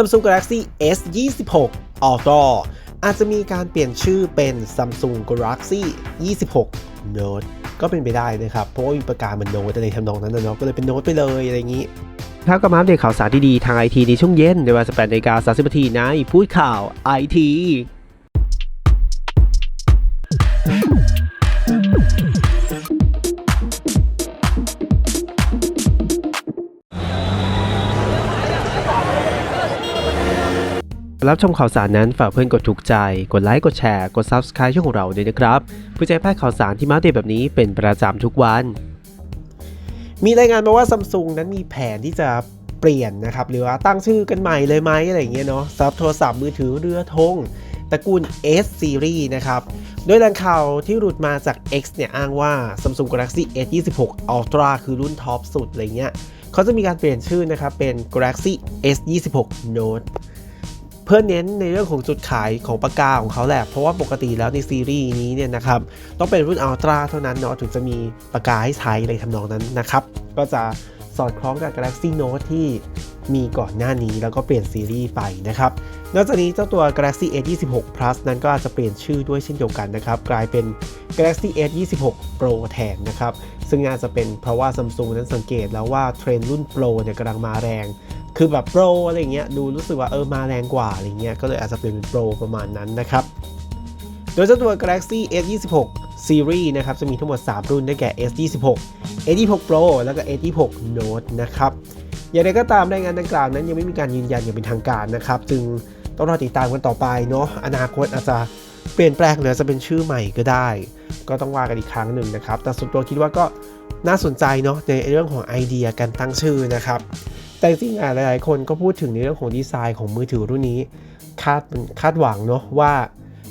Samsung Galaxy S 26 Ultra อาจจะมีการเปลี่ยนชื่อเป็น Samsung Galaxy 26 Note ก็เป็นไปได้นะครับ เพราะว่ามีประกาศเหมือนโน้ตอะไรทำนองนั้นนะเนาะก็เลยเป็นโน้ตไปเลยอะไรอย่างนี้ครับก็มาอัปเดตข่าวสารดีๆ ทางไอทีในช่วงเย็นในเวลา18นาฬิกา30นาทีในพูดข่าวไอที รับชมข่าวสารนั้นฝากเพื่อนกดถูกใจ กดไลค์ กดแชร์ กด Subscribe ช่องของเราด้วยนะครับเพื่อจะให้พลาดข่าวสารที่มาอัปเดตแบบนี้เป็นประจำทุกวัน มีรายงานมาว่า Samsung นั้นมีแผนที่จะเปลี่ยนนะครับ หรือว่าตั้งชื่อกันใหม่เลยไหมอะไรอย่างเงี้ยเนาะสำหรับโทรศัพท์มือถือเรือธงตระกูล S Series นะครับ โดยแหล่งข่าวที่หลุดมาจาก X เนี่ยอ้างว่า Samsung Galaxy S 26 Ultra คือรุ่นท็อปสุดอะไรเงี้ยเขาจะมีการเปลี่ยนชื่อนะครับเป็น Galaxy S 26 Note เพื่อเน้นในเรื่องของจุดขายของปากกาของเขาแหละ เพราะว่าปกติแล้วในซีรีส์นี้เนี่ยนะครับต้องเป็นรุ่นอัลตร้าเท่านั้นเนาะถึงจะมีปากกาให้ใช้อะไรทำนองนั้นนะครับ ก็จะสอดคล้องกับ Galaxy Note ที่มีก่อนหน้านี้แล้วก็เปลี่ยนซีรีส์ไปนะครับ นอกจากนี้เจ้าตัว Galaxy S 26 Plus นั้นก็อาจจะเปลี่ยนชื่อด้วยเช่นเดียวกันนะครับ กลายเป็น Galaxy S 26 Pro แทนนะครับ ซึ่งน่าจะเป็นเพราะว่า Samsung นั้นสังเกตแล้วว่าเทรนด์รุ่น Pro เนี่ยกำลังมาแรง คือแบบโปรอะไรเงี้ยดูรู้สึกว่าเออมาแรงกว่าอะไรเงี้ยก็เลยอาจจะเปลี่ยนเป็นโปรประมาณนั้นนะครับ โดยเจ้าตัว Galaxy S26 Series นะครับจะมีทั้งหมด 3 รุ่นได้แก่ S26 S26 Pro แล้วก็ S26 Note นะครับอย่างไรก็ตามรายงานดังกล่าวนั้นยังไม่มีการยืนยันอย่างเป็นทางการนะครับ จึงต้องรอติดตามกันต่อไปเนาะอนาคตอาจจะเปลี่ยนแปลงหรือจะเป็นชื่อใหม่ก็ได้ ก็ต้องว่ากันอีกครั้งหนึ่งนะครับ แต่ส่วนตัวคิดว่าก็น่าสนใจเนาะในเรื่องของไอเดียการตั้งชื่อนะครับ แต่จริงๆอะหลายๆ คนก็พูดถึงในเรื่องของดีไซน์ของมือถือรุ่นนี้คาดคาดหวังเนาะว่า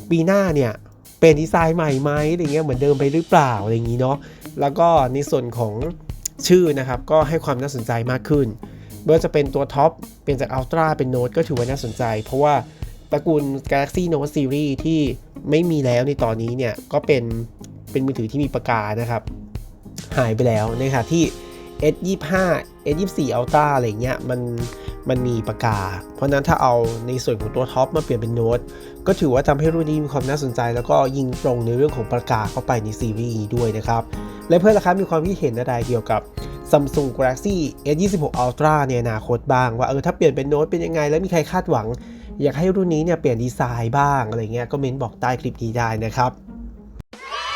ปีหน้าเนี่ยเป็นดีไซน์ใหม่ไหมอะไรเงี้ยเหมือนเดิมไปหรือเปล่าอะไรอย่างนี้เนาะแล้วก็ในส่วนของชื่อนะครับก็ให้ความน่าสนใจมากขึ้นไม่ว่าจะเป็นตัวท็อปเป็นจากอัลตร้าเป็นโน้ตก็ถือว่าน่าสนใจ เพราะว่าตระกูล Galaxy Note Series ที่ไม่มีแล้วในตอนนี้เนี่ยก็เป็นเป็นมือถือที่มีปากกานะครับ หายไปแล้วในขณะที่ S25 S24 Ultra อะไรเงี้ยมันมันมีปากกา เพราะนั้นถ้าเอาในส่วนของตัวท็อปมาเปลี่ยนเป็นโน้ตก็ถือว่าทำให้รุ่นนี้มีความน่าสนใจ แล้วก็ยิงตรงในเรื่องของปากกาเข้าไปในซีรีส์นี้ด้วยนะครับ และเพื่อนราคามีความคิดเห็นอะไรเกี่ยวกับ Samsung Galaxy S26 Ultra ในอนาคตบ้าง ว่าเออถ้าเปลี่ยนเป็นโน้ตเป็นยังไง แล้วมีใครคาดหวัง อยากให้รุ่นนี้เนี่ยเปลี่ยนดีไซน์บ้างอะไรเงี้ยก็เม้นบอกใต้คลิปนี้ได้นะครับ